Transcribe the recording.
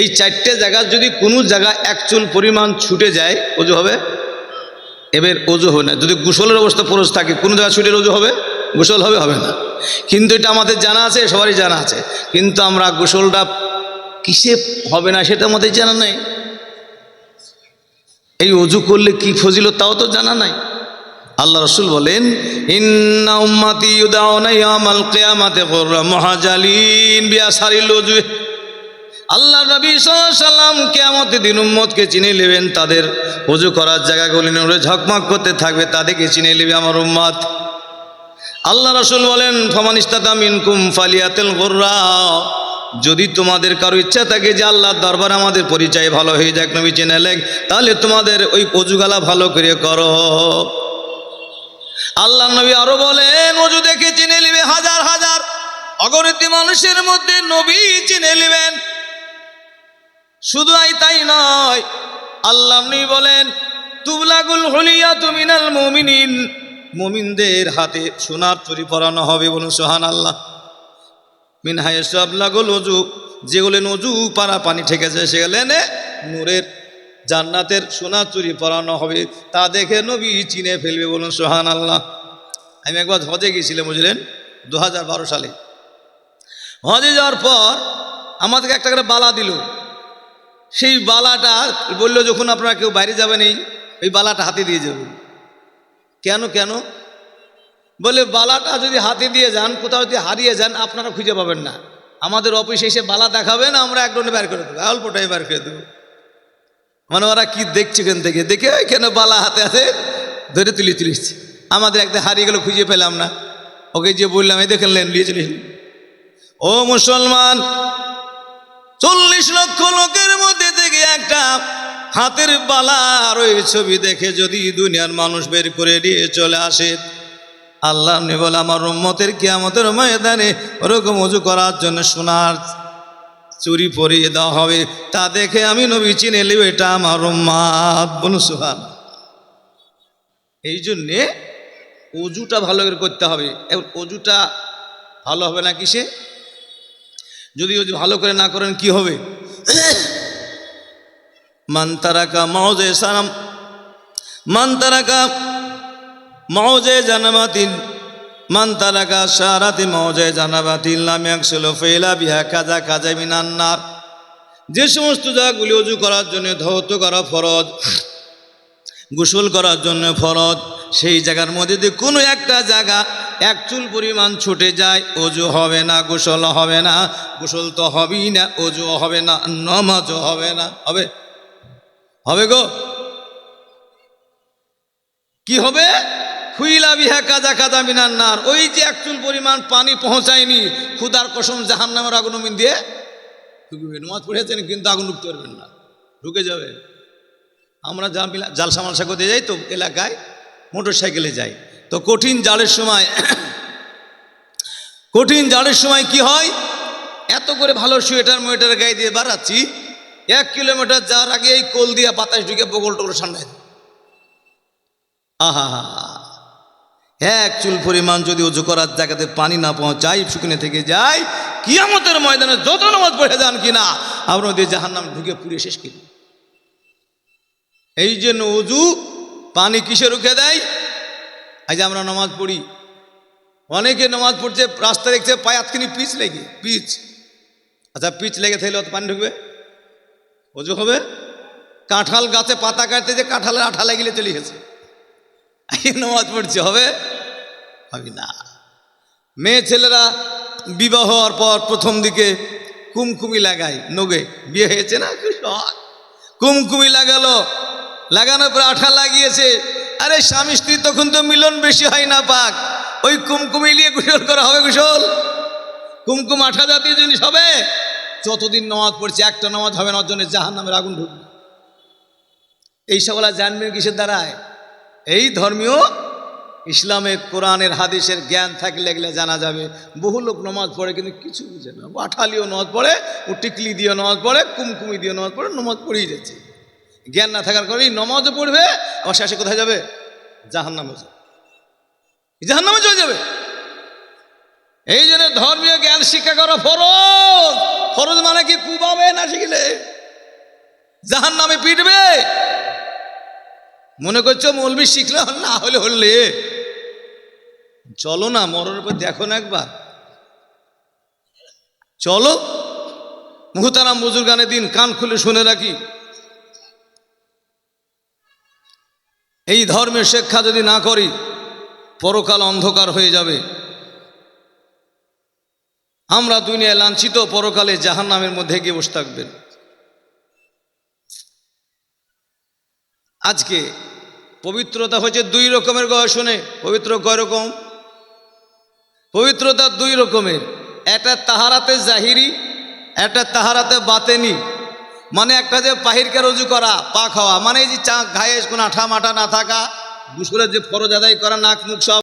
এই চারটে জায়গা যদি কোনো জায়গা এক চুল পরিমাণ ছুটে যায় অজু হবে? এবার অজু হবে না। যদি গোসলের অবস্থা পুরুষ থাকে, কোনো জায়গা ছুটে অজু হবে? গোসল হবে হবে না। কিন্তু এটা আমাদের জানা আছে, সবারই জানা আছে। কিন্তু আমরা গোসলটা কিসে হবে না, সেটা আমাদের জানা নাই। এই অজু করলে কি ফজিলত, তাও তো জানা নাই। আল্লাহ রসুল বলেন আল্লাহ নবী সাল্লাম কেয়ামতের দিন উম্মতকে চিনে নেবেন, তাদের অজু করার জায়গাগুলি নূরে ঝকমক করতে থাকবে, তাদেরকে চিনে নেবে আমার উম্মত। আল্লাহ রসুল বলেন ফমান ইস্তাদা মিনকুম ফালিয়াতেল গুররা। যদি তোমাদের কারও ইচ্ছা থাকে যে আল্লাহর দরবার আমাদের পরিচয় ভালো হয়ে যাক, নবী চেনে তাহলে তোমাদের ওই অজুগালা ভালো করে করো। আল্লাহ নবী আরও বলেন, অজু দেখে চিনে নেবে হাজার হাজার অগণিত মানুষের মধ্যে নবী চিনে নেবেন। শুধু তাই নয়, আল্লাহ বলেন, তুবলাগুল হলিয়া তুমিনাল মুমিনিন, মুমিনদের হাতে সোনার চুরি পরানো হবে বলুন সোহান আল্লাহ মিন হায়েসব লাগল অজু যেগুলো নজু পাড়া পানি ঠেকেছে, সেগুলো নূরের জান্নাতের সোনা চুরি পরানো হবে, তা দেখে নবী চিনে ফেলবে বলুন সোহান আল্লাহ আমি একবার হজে গিয়েছিলাম, বুঝলেন? দু হাজার বারো সালে। হজে যাওয়ার পর আমাদেরকে একটা করে বালা দিল। সেই বালাটা বলল, যখন আপনারা কেউ বাইরে যাবেন, এই ওই বালাটা হাতে দিয়ে যাবেন। কেন কেন? বলে, বালাটা যদি হাতে দিয়ে যান, কোথাও যদি হারিয়ে যান, আপনারা খুঁজে পাবেন না। আমাদের অফিসে এসে বালা দেখাবেন, আমরা একজনে বের করে দেবো অল্পটাই বের করে দেবো। মানে ওরা কি দেখছে এখান থেকে? দেখে কেন বালা হাতে হাতে ধরে তুলে তুলেছে আমাদের একদিন হারিয়ে গেল, খুঁজে পেলাম না। ওকে যে বললাম, এই দেখেন, লেন, নিয়ে চলে ও মুসলমান চল্লিশ লক্ষ লোকের মধ্যে থেকে একটা হাতের বালা আর ওই ছবি দেখে যদি দুনিয়ার মানুষ বের করে নিয়ে চলে আসে। আল্লাহ আপনি বলে, আমার উম্মতের কিয়ামতের ময়দানে ওরকম উজু করার জন্য সোনার চুরি পরিয়ে দেওয়া হবে। তা দেখে আমি নবী চিনে নেব, এটা আমার উম্মাদ। বলুন এই জন্যে অজুটা ভালো করে করতে হবে। এবার অজুটা ভালো হবে না কিসে? যদি অজু ভালো করে না করেন, কি হবে? মান্তারাকা মৌজে সালাম মান্তারাকা মৌজে জানামাতিন মান্তারাকা সারাতি মৌজে জানাবাতিন লাম একশো ফেলা বিহা কাজা কাজা মিনান্নার যে সমস্ত জায়গাগুলি অজু করার জন্য, ধৌত করা ফরজ, গোসল করার জন্য ফরজ, সেই জায়গার মধ্যে যদি কোনো একটা জায়গা এক চুল পরিমাণ ছুটে যায়, অজু হবে না, গোসল হবে না গোসল তো হবেই না অজু হবে না, নমাজও হবে না। হবে? হবে গো? কি হবে? হুইলা বিহা কাজা কাজা মিনার নার। ওই যে এক চুল পরিমাণ পানি পৌঁছায়নি খুদার কসম জাহান নামের আগুনমিন দিয়ে। ঢুকবে নমাজ পড়েছেন, কিন্তু আগুন ঢুকতে পারবেন না। ঢুকে যাবে। আমরা যা জালসা মালসা করতে যাই তো এলাকায় মোটর সাইকেলে যাই। তো কঠিন জালের সময় কঠিন জালের সময় কি হয়? এত করে ভালো সোয়েটার মোয়েটার গায়ে দিয়ে বাড়াচ্ছি, এক কিলোমিটার যাওয়ার আগে এই কোল দিয়ে বাতাস ঢুকে বগল টগল সামনে আহা এক চুল পরিমাণ যদি উজু করার জায়গাতে পানি না পৌঁছায়, শুকনে থেকে যায়, কিয়ামতের ময়দানে যত নামাজ পড়ে যান কিনা, আমরা ওদের জাহান নাম ঢুকে পুড়ে শেষ করি। এই জন্য উজু পানি কিসে রুখে দেয়? আজ আমরা নামাজ পড়ি। অনেকে নামাজ পড়ছে, রাস্তা দেখছে পায়ে আতখানি পিচ লেগে, পিচ। আচ্ছা পিচ লেগে থাকলে অত পানি ঢুকবে? অজু হবে? কাঁঠাল গাছে পাতা কাটতে যে কাঁঠালের আঠা লাগিলে চলে গেছে। নামাজ পড়ছে, হবে? হবে না। মেয়ে ছেলেরা বিবাহ হওয়ার পর প্রথম দিকে কুমকুমি লাগায়, নগে। বিয়ে হয়েছে না? কুমকুমি লাগালো। লাগানোর পর আঠা লাগিয়েছে। আরে, স্বামী স্ত্রী তখন তো মিলন বেশি হয় না, পাক। ওই কুমকুমি নিয়ে গোসল করা হবে, গোসল? কুমকুম আঠা জাতীয় জিনিস হবে? যতদিন নামাজ পড়ছে, একটা নামাজ হবে না জন্য জাহান নামের আগুন ঢুকবে। এই সবলা জানবেন কিসের দ্বারায়? এই ধর্মীয় ইসলামের কোরআনের, হাদিসের জ্ঞান থাকলে এগুলো জানা যাবে। বহু লোক নমাজ পড়ে, কিন্তু কিছু বুঝে না। আঠালিও নমাজ পড়ে, ও টিকলি দিয়ে নমাজ পড়ে, কুমকুমি দিয়ে নমাজ পড়ে, নমাজ পড়েই যাচ্ছে। জ্ঞান না থাকার কারণে নমাজও পড়বে, আবার শেষে কোথায় যাবে? জাহান নামে যাবে। জাহান নামে চলে যাবে। এই জন্য ধর্মীয় জ্ঞান শিক্ষা করা ফরজ। ফরজ মানে কি? কুবাবে না শিখলে? জাহান নামে পিটবে? মনে করছ মৌলবি শিখলে, না হলে হলে। চলো না, মরণের পর দেখো না একবার। চলো। মুহতারাম বুজুর্গানের দিন কান খুলে শুনে রাখি। এই ধর্মের শিক্ষা যদি না করি, পরকাল অন্ধকার হয়ে যাবে। আমরা দুনিয়ায় লাঞ্ছিত, পরকালে জাহান নামের মধ্যে গিয়ে বসে থাকবেন। আজকে পবিত্রতা হচ্ছে দুই রকমের গয় শুনে পবিত্র কয় রকম? পবিত্রতা দুই রকমের। একটা তাহারাতে জাহিরি, একটা তাহারাতে বাতেনি। মানে একটা যে পাহিরকে রুজু করা, পা খাওয়া। মানে যে চা, ঘায়ে কোনো আঠা মাঠা না থাকা দুসুরের যে ফরজ আদায় করা নাক মুখ সব